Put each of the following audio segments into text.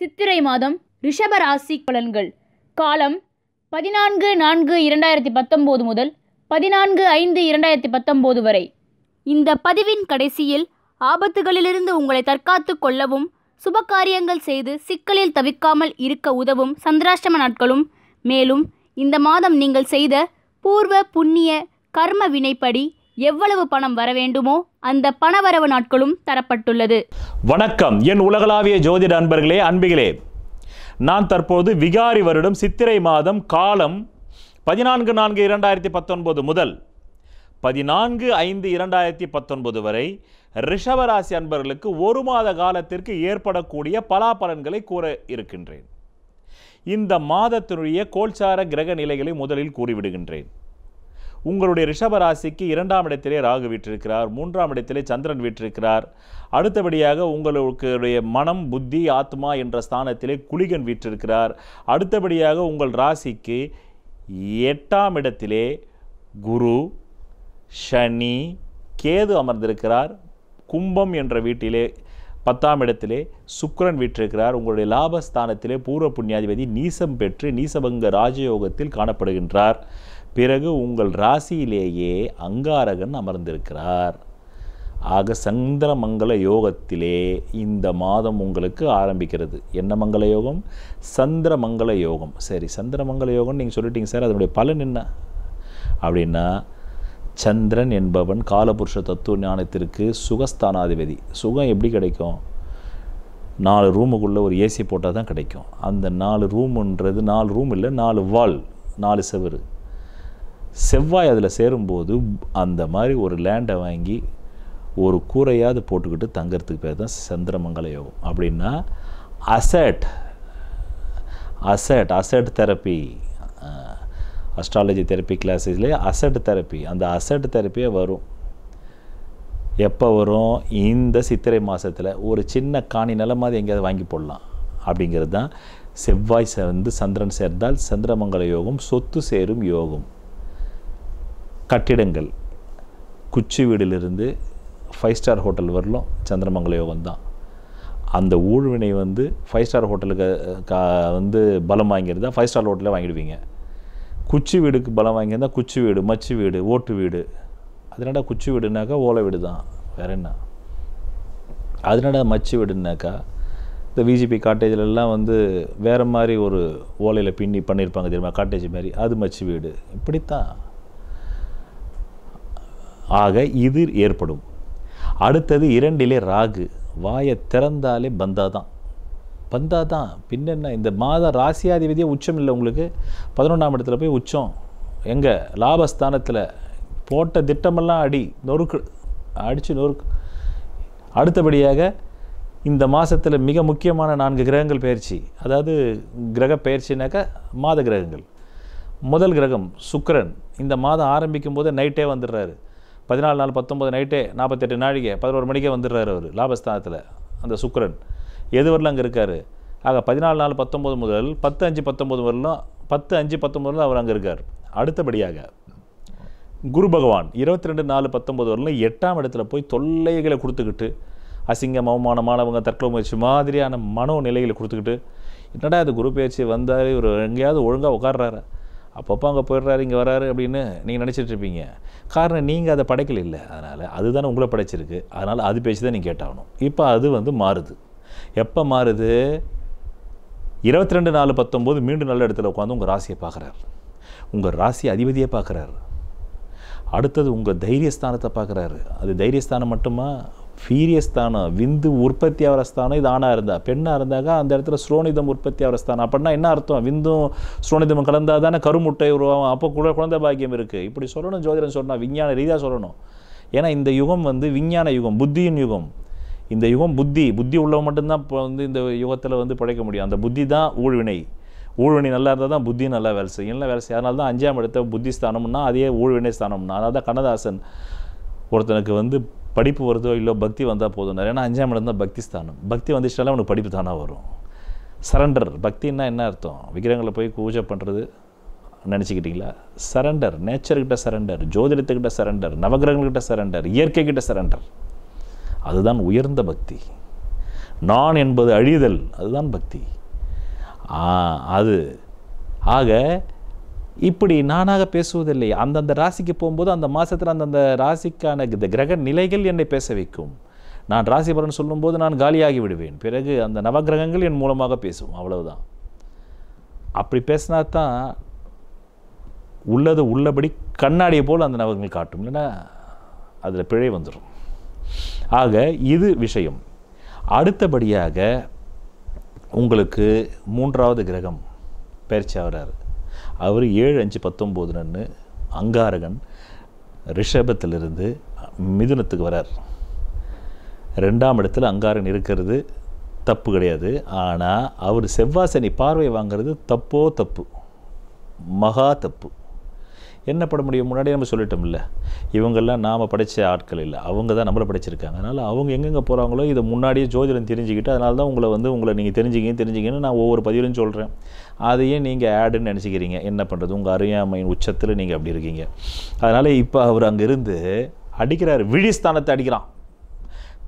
சித்திரை மாதம் ரிஷப ராசி பலன்கள். காலம் பதினான்கு நான்கு இரண்டாயிரத்தி பத்தொம்போது முதல் பதினான்கு ஐந்து இரண்டாயிரத்தி பத்தொம்போது வரை. இந்த பதிவின் கடைசியில் ஆபத்துகளிலிருந்து உங்களை தற்காத்து கொள்ளவும் சுபகாரியங்கள் செய்து சிக்கலில் தவிக்காமல் இருக்க உதவும் சந்திராஷ்டம நாட்களும். மேலும் இந்த மாதம் நீங்கள் செய்த பூர்வ புண்ணிய கர்ம வினைப்படி எவ்வளவு பணம் வர வேண்டுமோ அந்த பணவரவு நாட்களும் தரப்பட்டுள்ளது. வணக்கம். என் உலகளாவிய ஜோதிட அன்பர்களே அன்பிகளே. நான் தற்போது விகாரி வருடம் சித்திரை மாதம் காலம் பதினான்கு நான்கு இரண்டாயிரத்தி பத்தொன்பது முதல் பதினான்கு ஐந்து இரண்டாயிரத்தி பத்தொன்பது வரை ரிஷவராசி அன்பர்களுக்கு ஒரு மாத காலத்திற்கு ஏற்படக்கூடிய பலாபலன்களை கூற இருக்கின்றேன். இந்த மாதத்தினுடைய கோல்சார கிரக நிலைகளை முதலில் கூறிவிடுகின்றேன். உங்களுடைய ரிஷபராசிக்கு இரண்டாம் இடத்திலே ராகு வீற்றிருக்கிறார் மூன்றாம் இடத்திலே சந்திரன் வீற்றிருக்கிறார். அடுத்தபடியாக உங்களுடைய மனம் புத்தி ஆத்மா என்ற ஸ்தானத்திலே குளிகன் வீற்றிருக்கிறார். அடுத்தபடியாக உங்கள் ராசிக்கு எட்டாம் இடத்திலே குரு சனி கேது அமர்ந்திருக்கிறார். கும்பம் என்ற வீட்டிலே பத்தாம் இடத்திலே சுக்கரன் வீற்றிருக்கிறார். உங்களுடைய லாபஸ்தானத்திலே பூர்வ புண்ணியாதிபதி நீசம் பெற்று நீசபங்க ராஜயோகத்தில் காணப்படுகின்றார். பிறகு உங்கள் ராசியிலேயே அங்காரகன் அமர்ந்திருக்கிறார். ஆக சந்திரமங்கல யோகத்திலே இந்த மாதம் உங்களுக்கு ஆரம்பிக்கிறது. என்ன மங்கள யோகம்? சந்திரமங்கல யோகம். சரி சந்திரமங்கல யோகம் நீங்கள் சொல்லிட்டீங்க சார் அதனுடைய பலன் என்ன? அப்படின்னா சந்திரன் என்பவன் காலபுருஷ தத்துவ ஞானத்திற்கு சுகஸ்தானாதிபதி. சுகம் எப்படி கிடைக்கும்? நாலு ரூமுக்குள்ளே ஒரு ஏசி போட்டால் தான் கிடைக்கும். அந்த நாலு ரூமுன்றது நாலு ரூம் இல்லை நாலு வால் நாலு செவரு. செவ்வாய் அதில் சேரும்போது அந்த மாதிரி ஒரு லேண்டை வாங்கி ஒரு கூரையாவது போட்டுக்கிட்டு தங்கறதுக்கு பேர் தான் சந்திரமங்கல யோகம். அப்படின்னா asset asset asset therapy astrology therapy கிளாஸஸ்லேயே அசட் தெரப்பி அந்த அசட் தெரப்பியே வரும். எப்போ வரும்? இந்த சித்திரை மாதத்தில் ஒரு சின்ன காணி நிலமாதிரி எங்கேயாவது வாங்கி போடலாம். அப்படிங்கிறது தான் செவ்வாய் சேர்ந்து சந்திரன் சேர்ந்தால் சந்திரமங்கல யோகம் சொத்து சேரும் யோகம். கட்டிடங்கள். குச்சி வீடிலிருந்து ஃபைவ் ஸ்டார் ஹோட்டல் வரலும் சந்திரமங்கல யோகம் தான். அந்த ஊழ்வினை வந்து ஃபைவ் ஸ்டார் ஹோட்டலுக்கு கா வந்து பலம் வாங்கியிருந்தால் ஃபைவ் ஸ்டார் ஹோட்டலில் வாங்கிடுவீங்க. குச்சி வீடுக்கு பலம் வாங்கியிருந்தால் குச்சி வீடு மச்சி வீடு ஓட்டு வீடு. அதனால குச்சி வீடுனாக்கா ஓலை வீடு தான். வேற என்ன? அதனால மச்சி வீடுனாக்கா இந்த விஜிபி காட்டேஜிலெல்லாம் வந்து வேறு மாதிரி ஒரு ஓலையில் பின்னி பண்ணியிருப்பாங்க தெரியுமா? காட்டேஜ் மாதிரி. அது மச்சி வீடு. இப்படித்தான். ஆக இது ஏற்படும். அடுத்தது இரண்டிலே ராகு. வாயை திறந்தாலே பந்தா தான் பந்தா தான் பின்னென்ன? இந்த மாத ராசியாதிபதியே உச்சம் இல்லை உங்களுக்கு. பதினொன்றாம் இடத்துல போய் உச்சம். எங்கே? லாபஸ்தானத்தில். போட்ட திட்டமெல்லாம் அடி. நொறுக்கு. அடித்து நொறுக்கு. அடுத்தபடியாக இந்த மாதத்தில் மிக முக்கியமான நான்கு கிரகங்கள் பயிற்சி. அதாவது கிரக பயிற்சினாக்கா மாத கிரகங்கள். முதல் கிரகம் சுக்கரன். இந்த மாதம் ஆரம்பிக்கும் போது நைட்டே வந்துடுறாரு. பதினாலு நாள் பத்தொம்பது நைட்டே நாற்பத்தெட்டு நாழிகை பதினோரு மணிக்கே வந்துடுறாரு அவர் லாபஸ்தானத்தில் அந்த சுக்கரன். எது வரலாம் அங்கே இருக்கார். ஆக பதினாலு நாள் பத்தொம்பது முதல் பத்து அஞ்சு பத்தொம்பது வரலும் பத்து அஞ்சு பத்தொம்பதுல அவர் அங்கே இருக்கார். அடுத்தபடியாக குரு பகவான் இருபத்தி ரெண்டு நாலு பத்தொம்பது வரலாம் எட்டாம் இடத்துல போய் தொல்லைகளை கொடுத்துக்கிட்டு அசிங்கம் அவமானமானவங்க தற்கொலை முயற்சி மாதிரியான மனோ நிலைகளை கொடுத்துக்கிட்டு என்னடா அது குரு பேச்சு வந்தார் இவர் எங்கேயாவது ஒழுங்காக உட்கார்றாரு? அப்பப்போ அங்கே போயிடுறாரு இங்கே வராரு அப்படின்னு நீங்கள் நினச்சிட்டு இருப்பீங்க. காரணம் நீங்கள் அதை படைக்கல இல்லை. அதனால் அதுதானே உங்களை படைச்சிருக்கு. அதனால் அது பேச்சு தான் நீங்கள் கேட்டாகணும். இப்போ அது வந்து மாறுது. எப்போ மாறுது? இருபத்தி ரெண்டு நாலு பத்தொம்போது மீண்டும் நல்ல இடத்துல உட்காந்து உங்கள் ராசியை பார்க்குறாரு. உங்கள் ராசி அதிபதியை பார்க்குறாரு. அடுத்தது உங்கள் தைரியஸ்தானத்தை பார்க்குறாரு. அது தைரியஸ்தானம் மட்டுமா? ஃபீரியஸ் தானம் விந்து உற்பத்தி ஆகிற ஸ்தானம் இது ஆணாக இருந்தால் பெண்ணாக இருந்தாக்கா அந்த இடத்துல ஸ்ரோனிதம் உற்பத்தி ஆகிற ஸ்தானம் அப்படின்னா என்ன அர்த்தம்? விந்தும் ஸ்ரோனிதமும் கலந்தால் தானே கருமுட்டை உருவாகும் அப்போ கூட குழந்தை பாக்கியம் இருக்குது இப்படி சொல்லணும் ஜோதிடம் சொன்னால் விஞ்ஞான ரீதியாக சொல்லணும். ஏன்னா இந்த யுகம் வந்து விஞ்ஞான யுகம் புத்தியின் யுகம். இந்த யுகம் புத்தி புத்தி உள்ளவங்க மட்டும்தான் இப்போ வந்து இந்த யுகத்தில் வந்து பிழைக்க முடியும். அந்த புத்தி தான் ஊழ்வினை. ஊழ்வினை நல்லா இருந்தால் தான் புத்தி நல்லா வேலை செய்யும். இல்லை வேலை செய்யும் அதனால தான் அஞ்சாம் இடத்த புத்தி ஸ்தானம்னா அதே ஊழ்வினை ஸ்தானம்னா. அதனால தான் கண்ணதாசன் ஒருத்தனுக்கு வந்து படிப்பு வருதோ இல்லை பக்தி வந்தால் போதும். ஏன்னா அஞ்சாம் இடம் தான் பக்தி ஸ்தானம். பக்தி வந்துச்சுனாலே அவனுக்கு படிப்பு தானாக வரும். சரண்டர் பக்தின்னா என்ன அர்த்தம்? விக்கிரகங்களை போய் பூஜை பண்ணுறது நினச்சிக்கிட்டீங்களா? சரண்டர் நேச்சர்கிட்ட சரண்டர் ஜோதிடத்துக்கிட்ட சரண்டர் நவகிரகங்கள்கிட்ட சரண்டர் இயற்கைக்கிட்ட சரண்டர் அதுதான் உயர்ந்த பக்தி. நான் என்பது அழிதல். அதுதான் பக்தி. அது. ஆக இப்படி நானாக பேசுவதில்லை. அந்தந்த ராசிக்கு போகும்போது அந்த மாதத்தில் அந்தந்த ராசிக்கான இந்த கிரக நிலைகள் என்னை பேச வைக்கும். நான் ராசி பலன் சொல்லும்போது நான் காலியாகி விடுவேன். பிறகு அந்த நவக்கிரகங்கள் என் மூலமாக பேசும். அவ்வளவுதான். அப்படி பேசினா தான் உள்ளது உள்ளபடி கண்ணாடியை போல் அந்த நவகங்கள் காட்டும். இல்லைன்னா அதில் பிழை வந்துடும் ஆக இது விஷயம். அடுத்தபடியாக உங்களுக்கு மூன்றாவது கிரகம் பயிற்சி ஆகிறார். அவர் ஏழு அஞ்சு பத்தொம்போதுன்னு அங்காரகன் ரிஷபத்திலிருந்து மிதுனத்துக்கு வரார். ரெண்டாம் இடத்துல அங்காரன் இருக்கிறது தப்பு கிடையாது. ஆனால் அவர் செவ்வாய் சனி பார்வை வாங்குறது தப்போ தப்பு? மகா தப்பு. என்ன பண்ண முடியும்? முன்னாடியே நம்ம சொல்லிட்டோம்ல. இவங்கெல்லாம் நாம் படித்த ஆட்கள் இல்லை. அவங்க தான் நம்மளை படிச்சிருக்காங்க. அதனால் அவங்க எங்கெங்கே போகிறாங்களோ இதை முன்னாடியே ஜோதிடம் தெரிஞ்சுக்கிட்டு அதனால தான் உங்களை வந்து உங்களை நீங்கள் தெரிஞ்சுக்கிங்க தெரிஞ்சுக்கிங்கன்னு நான் ஒவ்வொரு பதிவிலும் சொல்கிறேன் அதையே நீங்கள் ஆடுன்னு நினச்சிக்கிறீங்க. என்ன பண்ணுறது உங்கள் அறியாமையின் உச்சத்தில் நீங்கள் அப்படி இருக்கீங்க. அதனால் இப்போ அவர் அங்கே இருந்து அடிக்கிறார். விழிஸ்தானத்தை அடிக்கிறான்.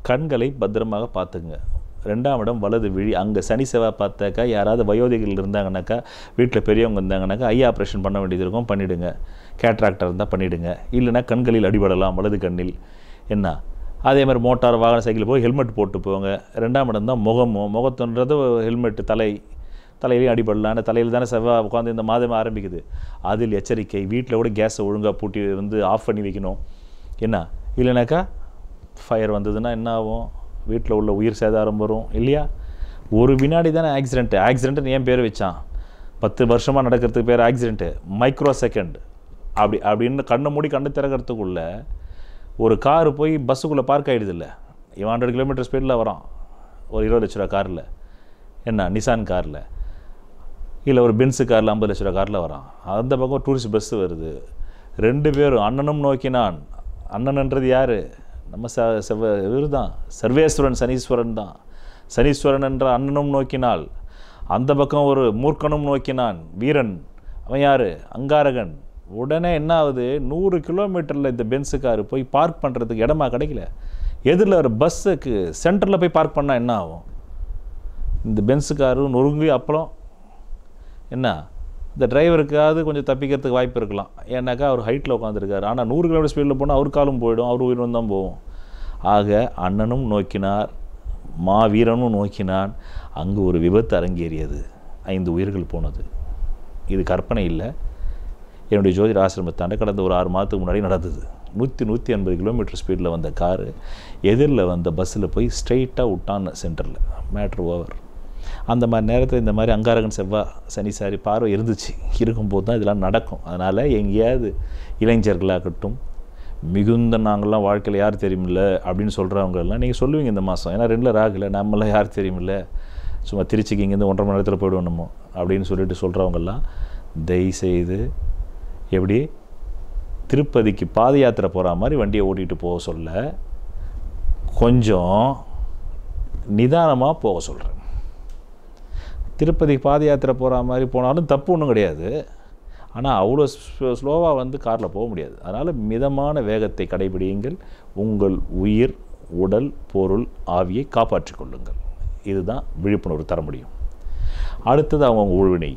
கண்களை பத்திரமாக பார்த்துங்க ரெண்டாம் இடம் வலது விழி. அங்கே சனி செவ்வாய் பார்த்தாக்கா யாராவது வயோதிகள் இருந்தாங்கனாக்கா வீட்டில் பெரியவங்க இருந்தாங்கனாக்கா ஐ ஆப்ரேஷன் பண்ண வேண்டியது இருக்கும். பண்ணிவிடுங்க கேட்ராக்டர் இருந்தால் பண்ணிவிடுங்க இல்லைன்னா கண்களில் அடிபடலாம் வலது கண்ணில். என்ன? அதே மாதிரி மோட்டார் வாகன சைக்கிள் போய் ஹெல்மெட் போட்டு போங்க. ரெண்டாம் இடம் தான் முகமும் முகத்துன்றது ஹெல்மெட்டு தலை. தலையிலையும் அடிபடலாம் ஆனால் தலையில் தானே செவ்வாய் உட்காந்து இந்த மாதம் ஆரம்பிக்குது. அதில் எச்சரிக்கை. வீட்டில் கூட கேஸை ஒழுங்காக பூட்டி வந்து ஆஃப் பண்ணி வைக்கணும். என்ன? இல்லைனாக்கா ஃபயர் வந்ததுன்னா என்ன ஆகும்? வீட்டில் உள்ள உயிர் சேதாரம் வரும் இல்லையா? ஒரு வினாடி தானே ஆக்சிடென்ட்டு ஆக்சிடென்ட்டுன்னு ஏன் பேர் வச்சான். பத்து வருஷமாக நடக்கிறதுக்கு பேர் ஆக்சிடென்ட்டு மைக்ரோ செகண்ட் அப்படி அப்படின்னு கண்ணை மூடி கண்ணு திறக்கிறதுக்குள்ள ஒரு கார் போய் பஸ்ஸுக்குள்ளே பார்க் ஆகிடுது இல்லை இவன் ஹண்ட்ரட் கிலோமீட்டர் ஸ்பீடில் வரான். ஒரு இருபது லட்ச ரூபா காரில் என்ன? நிசான் காரில் இல்லை ஒரு பென்ஸு காரில் ஐம்பது லட்ச ரூபா காரில் வரான். அந்த பக்கம் டூரிஸ்ட் பஸ்ஸு வருது. ரெண்டு பேரும் அண்ணனும் நோக்கினான். அண்ணன்ன்றது யார்? நம்ம ச செவ்வ இவர் தான் சர்வேஸ்வரன் சனீஸ்வரன் தான். சனீஸ்வரன் என்ற அண்ணனும் நோக்கினால் அந்த பக்கம் ஒரு மூர்க்கனும் நோக்கினான். வீரன் அவன் யார்? அங்காரகன். உடனே என்ன ஆகுது? நூறு கிலோமீட்டரில் இந்த பென்ஸு காரு போய் பார்க் பண்ணுறதுக்கு இடமா கிடைக்கல. எதிரில் ஒரு பஸ்ஸுக்கு சென்டரில் போய் பார்க் பண்ணால் என்ன ஆகும்? இந்த பென்ஸு காரு நொறுங்கி அப்புறம் என்ன? இந்த டிரைவருக்காவது கொஞ்சம் தப்பிக்கிறதுக்கு வாய்ப்பு இருக்கலாம். ஏன்னாக்கா அவர் ஹைட்டில் உட்காந்துருக்காரு ஆனால் நூறு கிலோமீட்டர் ஸ்பீடில் போனால் அவர் காலும் போயிடும் அவர் உயிரும் தான் போகும். ஆக அண்ணனும் நோக்கினார் மா வீரனும் நோக்கினான் அங்கு ஒரு விபத்து அரங்கேறியது. ஐந்து உயிர்கள் போனது. இது கற்பனை இல்லை. என்னுடைய ஜோதிட ஆசிரமத்தாண்ட கடந்த ஒரு ஆறு மாதத்துக்கு முன்னாடி நடந்தது. நூற்றி நூற்றி ஐம்பது கிலோமீட்டர் ஸ்பீடில் வந்த காரு எதிரில் வந்த பஸ்ஸில் போய் ஸ்ட்ரெயிட்டாக விட்டான் சென்டரில் மேட்ரு ஓவர் அந்த மாதிரி நேரத்தில் இந்த மாதிரி அங்காரகன் செவ்வா சனி சாரி பார்வை இருந்துச்சு. இருக்கும்போது தான் இதெல்லாம் நடக்கும். அதனால் எங்கேயாவது இளைஞர்களாகட்டும் மிகுந்த நாங்கள்லாம் வாழ்க்கையில் யார் தெரியுமில்ல அப்படின்னு சொல்கிறவங்க எல்லாம் நீங்கள் சொல்லுவீங்க இந்த மாதம் ஏன்னா ரெண்டில் ராகலை நம்மளாம் யார் தெரியுமில்ல. சும்மா திருச்சிக்கு இங்கேருந்து ஒன்றரை மணி நேரத்தில் போயிடுவோம் நம்ம அப்படின்னு சொல்லிட்டு சொல்கிறவங்கெல்லாம் தயவுசெய்து எப்படி திருப்பதிக்கு பாத யாத்திரை போகிற மாதிரி வண்டியை ஓட்டிகிட்டு போக சொல்ல கொஞ்சம் நிதானமாக போக சொல்கிறேன் திருப்பதி பாத யாத்திரை போகிற மாதிரி போனாலும் தப்பு ஒன்றும் கிடையாது. ஆனால் அவ்வளோ ஸ்லோவாக வந்து காரில் போக முடியாது. அதனால் மிதமான வேகத்தை கடைபிடியுங்கள். உங்கள் உயிர் உடல் பொருள் ஆவியை காப்பாற்றிக் கொள்ளுங்கள். இதுதான் விழிப்புணர்வு தர முடியும். அடுத்தது அவங்க ஊழ்வினை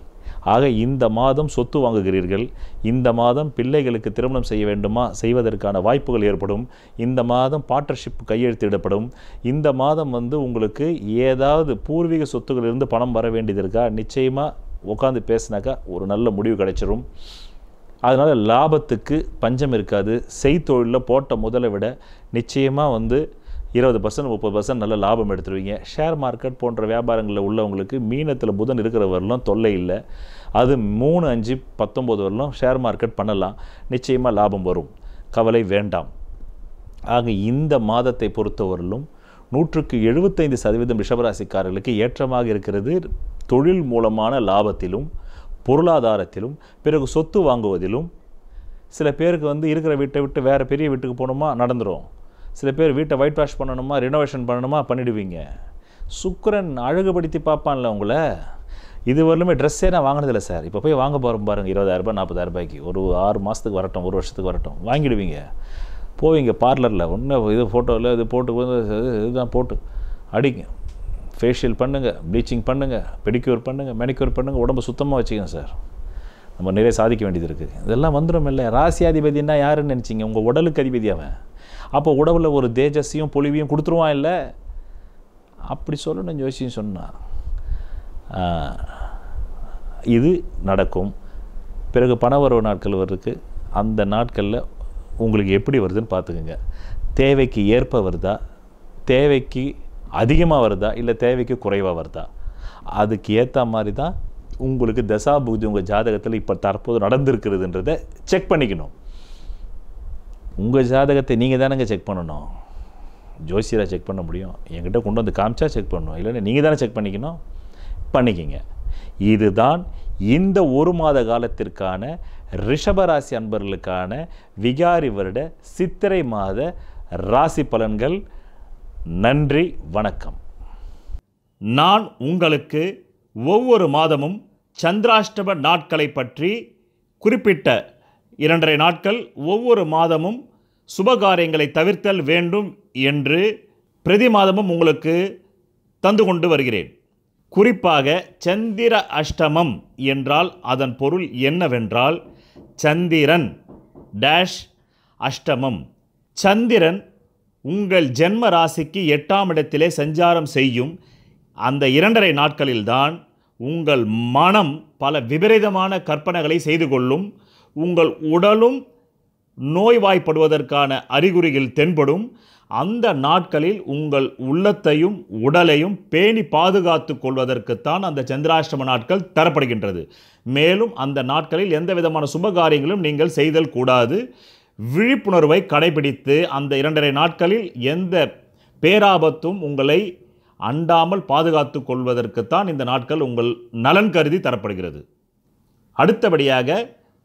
ஆக இந்த மாதம் சொத்து வாங்குகிறீர்கள். இந்த மாதம் பிள்ளைகளுக்கு திருமணம் செய்ய வேண்டுமா? செய்வதற்கான வாய்ப்புகள் ஏற்படும். இந்த மாதம் பார்ட்னர்ஷிப் கையெழுத்திடப்படும் இந்த மாதம் வந்து உங்களுக்கு ஏதாவது பூர்வீக சொத்துகளிலிருந்து இருந்து பணம் வர வேண்டியது இருக்கா? நிச்சயமாக உட்காந்து பேசினாக்கா ஒரு நல்ல முடிவு கிடைச்சிரும். அதனால் லாபத்துக்கு பஞ்சம் இருக்காது. செய்தொழிலில் போட்ட முதலை விட நிச்சயமாக வந்து இருபது பர்சன்ட் முப்பது பர்சன்ட் நல்ல லாபம் எடுத்துருவீங்க. ஷேர் மார்க்கெட் போன்ற வியாபாரங்களில் உள்ளவங்களுக்கு மீனத்தில் புதன் இருக்கிற தொல்லை இல்லை. அது மூணு அஞ்சு பத்தொம்போது வரலும் ஷேர் மார்க்கெட் பண்ணலாம். நிச்சயமாக லாபம் வரும். கவலை வேண்டாம். ஆக இந்த மாதத்தை பொறுத்தவரையிலும் நூற்றுக்கு எழுபத்தைந்து சதவீதம் ரிஷபராசிக்காரர்களுக்கு ஏற்றமாக இருக்கிறது. தொழில் மூலமான லாபத்திலும் பொருளாதாரத்திலும் பிறகு சொத்து வாங்குவதிலும் சில பேருக்கு வந்து இருக்கிற வீட்டை விட்டு வேறு பெரிய வீட்டுக்கு போகணுமா நடந்துடும் சில பேர் வீட்டை ஒயிட் வாஷ் பண்ணணுமா ரினோவேஷன் பண்ணணுமா பண்ணிடுவீங்க. சுக்கரன் அழகுபடுத்தி பார்ப்பான்ல உங்களை. இது வரலுமே ட்ரெஸ்ஸே நான் வாங்கினதில்ல சார். இப்போ போய் வாங்க போகிறோம் பாருங்கள் இருபதாயிரரூபா நாற்பதாயிரரூபாய்க்கு. ஒரு ஆறு மாதத்துக்கு வரட்டும் ஒரு வருஷத்துக்கு வரட்டும். வாங்கிடுவீங்க. போவீங்க பார்லரில் ஒன்றும் இது ஃபோட்டோவில் இது போட்டு இதுதான் போட்டு. அடிங்க. ஃபேஷியல் பண்ணுங்கள் ப்ளீச்சிங் பண்ணுங்கள் பெடிக்யூர் பண்ணுங்கள் மெனிக்யூர் பண்ணுங்கள் உடம்பு சுத்தமாக வச்சுக்கோங்க சார். நம்ம நிறைய சாதிக்க வேண்டியது இருக்குது இதெல்லாம் வந்துடும் இல்லை ராசியாதிபதினா யாருன்னு நினச்சிங்க? உங்கள் உடலுக்கு அதிபதி அவன். அப்போ உடவில் ஒரு தேஜஸையும் பொலிவையும் கொடுத்துருவான் இல்லை? அப்படி சொல்லணும் ஜோசியம் சொன்னான் இது நடக்கும். பிறகு பணவரவு நாட்கள் வருதுக்கு அந்த நாட்களில் உங்களுக்கு எப்படி வருதுன்னு பார்த்துக்குங்க. தேவைக்கு ஏற்ப வருதா? தேவைக்கு அதிகமாக வருதா? இல்லை தேவைக்கு குறைவாக வருதா? அதுக்கு ஏற்ற மாதிரி தான் உங்களுக்கு தசாபூதி உங்கள் ஜாதகத்தில் இப்போ தற்போது நடந்திருக்கிறதுன்றதை செக் பண்ணிக்கணும். உங்கள் ஜாதகத்தை நீங்கள் தானேங்க செக் பண்ணணும். ஜோசியராக செக் பண்ண முடியும். என்கிட்ட கொண்டு வந்து காமிச்சா செக் பண்ணணும். இல்லைன்னா நீங்கள் தானே செக் பண்ணிக்கணும். பண்ணிக்கிங்க. இதுதான் இந்த ஒரு மாத காலத்திற்கான ரிஷபராசி அன்பர்களுக்கான விகாரி வருட சித்திரை மாத ராசி பலன்கள். நன்றி வணக்கம். நான் உங்களுக்கு ஒவ்வொரு மாதமும் சந்திராஷ்டம நாட்களை பற்றி குறிப்பிட்ட இரண்டரை நாட்கள் ஒவ்வொரு மாதமும் சுபகாரியங்களை தவிர்த்தல் வேண்டும் என்று பிரதி மாதமும் உங்களுக்கு தந்து கொண்டு வருகிறேன். குறிப்பாக சந்திர அஷ்டமம் என்றால் அதன் பொருள் என்னவென்றால் சந்திரன் டேஷ் அஷ்டமம். சந்திரன் உங்கள் ஜென்ம ராசிக்கு எட்டாம் இடத்திலே சஞ்சாரம் செய்யும் அந்த இரண்டரை நாட்களில்தான் உங்கள் மனம் பல விபரீதமான கற்பனைகளை செய்து கொள்ளும் உங்கள் உடலும் நோய்வாய்ப்படுவதற்கான அறிகுறிகள் தென்படும். அந்த நாட்களில் உங்கள் உள்ளத்தையும் உடலையும் பேணி பாதுகாத்து கொள்வதற்குத்தான் அந்த சந்திராஷ்டம நாட்கள் தரப்படுகின்றது. மேலும் அந்த நாட்களில் எந்த விதமான சுபகாரியங்களும் நீங்கள் செய்தல் கூடாது. விழிப்புணர்வை கடைபிடித்து அந்த இரண்டரை நாட்களில் எந்த பேராபத்தும் உங்களை அண்டாமல் பாதுகாத்து கொள்வதற்குத்தான் இந்த நாட்கள் உங்கள் நலன் கருதி தரப்படுகிறது. அடுத்தபடியாக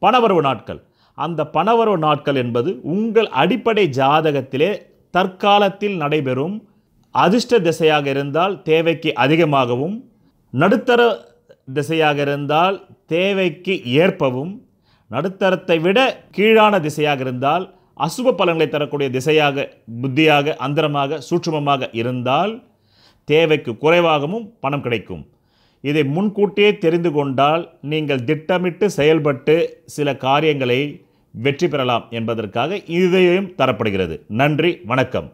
பணவரவு நாட்கள். அந்த பணவரவு நாட்கள் என்பது உங்கள் அடிப்படை ஜாதகத்திலே தற்காலத்தில் நடைபெறும் அதிர்ஷ்ட திசையாக இருந்தால் தேவைக்கு அதிகமாகவும் நடுத்தர திசையாக இருந்தால் தேவைக்கு ஏற்பவும் நடுத்தரத்தை விட கீழான திசையாக இருந்தால் அசுப பலன்களை தரக்கூடிய திசையாக புத்தியாக அந்தரமாக சூட்சுமமாக இருந்தால் தேவைக்கு குறைவாகவும் பணம் கிடைக்கும். இதை முன்கூட்டியே தெரிந்து கொண்டால் நீங்கள் திட்டமிட்டு செயல்பட்டு சில காரியங்களை வெற்றி பெறலாம் என்பதற்காக இதையும் தரப்படுகிறது. நன்றி வணக்கம்.